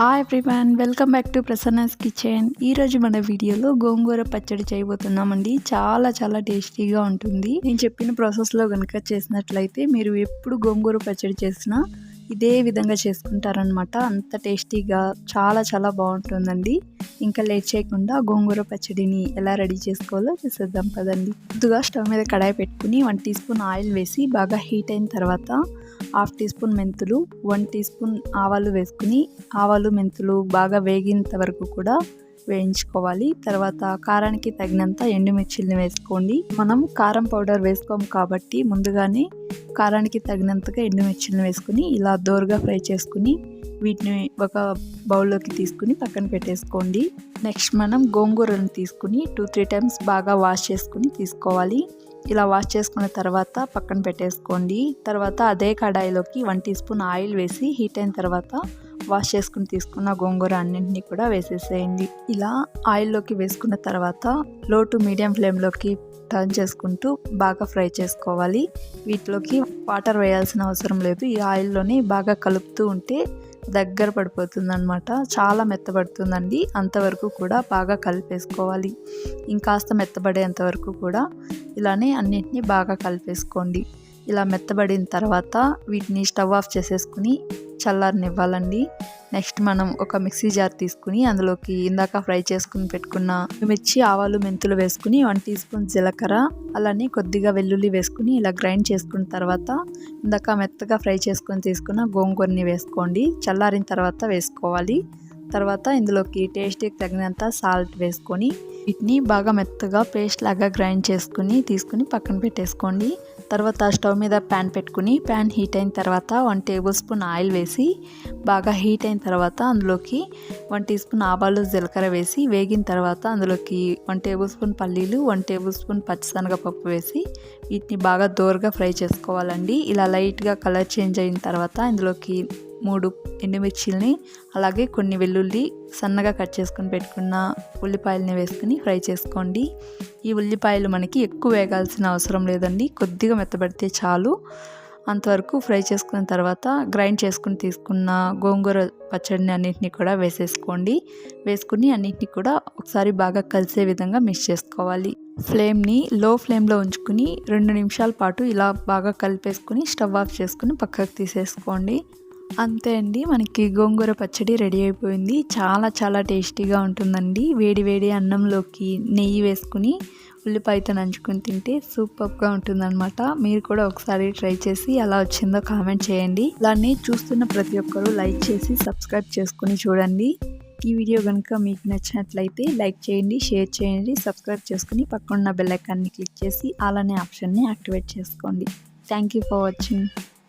Hi everyone welcome back to Prasanna's kitchen ఈరోజు మన వీడియోలో గోంగూర పచ్చడి చేయబోతున్నామండి. చాలా చాలా టేస్టీగా ఉంటుంది. నేను చెప్పిన ప్రాసెస్లో కనుక చేసినట్లయితే మీరు ఎప్పుడు గోంగూర పచ్చడి చేసినా ఇదే విధంగా చేసుకుంటారనమాట అంత టేస్టీగా చాలా చాలా బాగుంటుందండి. ఇంకా లేట్ చేయకుండా గోంగూర పచ్చడిని ఎలా రెడీ చేసుకోవాలో చేసేద్దాం పదండి. ముందుగా స్టవ్ మీద కడాయి పెట్టుకుని వన్ టీ స్పూన్ ఆయిల్ వేసి బాగా హీట్ అయిన తర్వాత హాఫ్ టీ స్పూన్ మెంతులు వన్ టీ స్పూన్ ఆవాలు వేసుకుని ఆవాలు మెంతులు బాగా వేగినంత వరకు కూడా వేయించుకోవాలి. తర్వాత కారానికి తగినంత ఎండుమిర్చిల్ని వేసుకోండి. మనం కారం పౌడర్ వేసుకోము కాబట్టి ముందుగానే కారానికి తగినంతగా ఎండుమిర్చిల్ని వేసుకుని ఇలా దోరగా ఫ్రై చేసుకుని వీటిని ఒక బౌల్లోకి తీసుకుని పక్కన పెట్టేసుకోండి. నెక్స్ట్ మనం గోంగూరను తీసుకుని టూ త్రీ టైమ్స్ బాగా వాష్ చేసుకుని తీసుకోవాలి. ఇలా వాష్ చేసుకున్న తర్వాత పక్కన పెట్టేసుకోండి. తర్వాత అదే కడాయిలోకి వన్ టీ స్పూన్ ఆయిల్ వేసి హీట్ అయిన తర్వాత వాష్ చేసుకుని తీసుకున్న గోంగూర అన్నింటినీ కూడా వేసేసేయండి. ఇలా ఆయిల్లోకి వేసుకున్న తర్వాత లో టు మీడియం ఫ్లేమ్లోకి టర్న్ చేసుకుంటూ బాగా ఫ్రై చేసుకోవాలి. వీటిలోకి వాటర్ వేయాల్సిన అవసరం లేదు. ఈ ఆయిల్లోనే బాగా కలుపుతూ ఉంటే దగ్గర పడిపోతుంది అనమాట చాలా మెత్తబడుతుందండి. అంతవరకు కూడా బాగా కలిపేసుకోవాలి. ఇంకాస్త మెత్తబడేంత వరకు కూడా ఇలానే అన్నిటినీ బాగా కలిపేసుకోండి. ఇలా మెత్తబడిన తర్వాత వీటిని స్టవ్ ఆఫ్ చేసేసుకుని చల్లారనివ్వాలండి. నెక్స్ట్ మనం ఒక మిక్సీ జార్ తీసుకుని అందులోకి ఇందాక ఫ్రై చేసుకుని పెట్టుకున్న మిర్చి ఆవాలు మెంతులు వేసుకుని వన్ టీ స్పూన్ జీలకర్ర అలానే కొద్దిగా వెల్లుల్లి వేసుకుని ఇలా గ్రైండ్ చేసుకున్న తర్వాత ఇందాక మెత్తగా ఫ్రై చేసుకొని తీసుకున్న గోంగూరని వేసుకోండి. చల్లారిన తర్వాత వేసుకోవాలి. తర్వాత ఇందులోకి టేస్ట్కి తగినంత సాల్ట్ వేసుకొని వీటిని బాగా మెత్తగా పేస్ట్ లాగా గ్రైండ్ చేసుకుని తీసుకుని పక్కన పెట్టేసుకోండి. తర్వాత స్టవ్ మీద ప్యాన్ పెట్టుకుని ప్యాన్ హీట్ అయిన తర్వాత వన్ టేబుల్ స్పూన్ ఆయిల్ వేసి బాగా హీట్ అయిన తర్వాత అందులోకి వన్ టీ స్పూన్ ఆవాలు జీలకర్ర వేసి వేగిన తర్వాత అందులోకి వన్ టేబుల్ స్పూన్ పల్లీలు వన్ టేబుల్ స్పూన్ పచ్చిశనగపప్పు వేసి వీటిని బాగా దోరగా ఫ్రై చేసుకోవాలండి. ఇలా లైట్గా కలర్ చేంజ్ అయిన తర్వాత ఇందులోకి మూడు ఎండుమిర్చిల్ని అలాగే కొన్ని వెల్లుల్లి సన్నగా కట్ చేసుకొని పెట్టుకున్న ఉల్లిపాయలని వేసుకుని ఫ్రై చేసుకోండి. ఈ ఉల్లిపాయలు మనకి ఎక్కువ వేగాల్సిన అవసరం లేదండి కొద్దిగా మెత్తబడితే చాలు. అంతవరకు ఫ్రై చేసుకున్న తర్వాత గ్రైండ్ చేసుకుని తీసుకున్న గోంగూర పచ్చడిని అన్నింటినీ కూడా వేసేసుకోండి. వేసుకుని అన్నింటినీ కూడా ఒకసారి బాగా కలిసే విధంగా మిక్స్ చేసుకోవాలి. ఫ్లేమ్ని లో ఫ్లేమ్లో ఉంచుకుని రెండు నిమిషాల పాటు ఇలా బాగా కలిపేసుకుని స్టవ్ ఆఫ్ చేసుకుని పక్కకు తీసేసుకోండి. అంతే అండి. మనకి గోంగూర పచ్చడి రెడీ అయిపోయింది. చాలా చాలా టేస్టీగా ఉంటుందండి. వేడి వేడి అన్నంలోకి నెయ్యి వేసుకుని ఉల్లిపాయతో నంచుకుని తింటే సూపర్గా ఉంటుందన్నమాట. మీరు కూడా ఒకసారి ట్రై చేసి ఎలా వచ్చిందో కామెంట్ చేయండి. దాన్ని చూస్తున్న ప్రతి ఒక్కరూ లైక్ చేసి సబ్స్క్రైబ్ చేసుకుని చూడండి. ఈ వీడియో కనుక మీకు నచ్చినట్లయితే లైక్ చేయండి షేర్ చేయండి సబ్స్క్రైబ్ చేసుకుని పక్కన బెల్ ఐకాన్ని క్లిక్ చేసి అలానే ఆప్షన్ని యాక్టివేట్ చేసుకోండి. Thank you for watching.